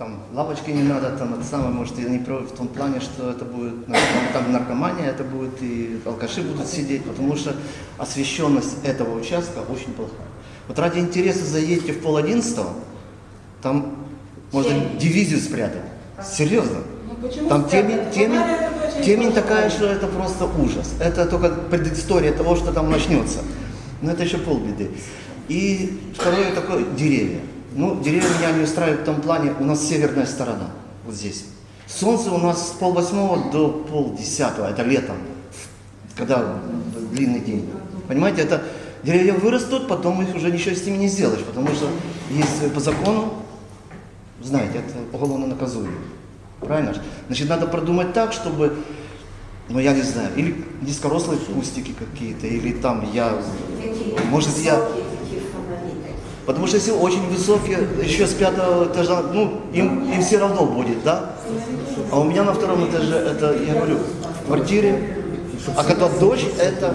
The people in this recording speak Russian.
там лавочки не надо, там это самое, может, и не в том плане, что это будет нарком- там наркомания, это будет и алкаши будут сидеть, потому что освещенность этого участка очень плохая. Вот ради интереса заедьте в пол одиннадцатого, там можно дивизию спрятать. Серьезно. Ну, почему Там темень, темень, темень такая, что это просто ужас. Это только предыстория того, что там начнется. Но это еще полбеды. И второе такое деревья. Ну, деревья меня не устраивают в том плане, у нас северная сторона, вот здесь. Солнце у нас с полвосьмого до полдесятого, это летом, когда длинный день. Понимаете, это деревья вырастут, потом их уже ничего с ними не сделаешь, потому что есть по закону, знаете, это уголовно наказуемо. Правильно? Значит, надо продумать так, чтобы, ну я не знаю, или низкорослые кустики какие-то, или там я, может я, потому что если очень высокие, еще с пятого этажа, ну им, им все равно будет, да? А у меня на втором этаже, это, я говорю, в квартире, а когда дождь, это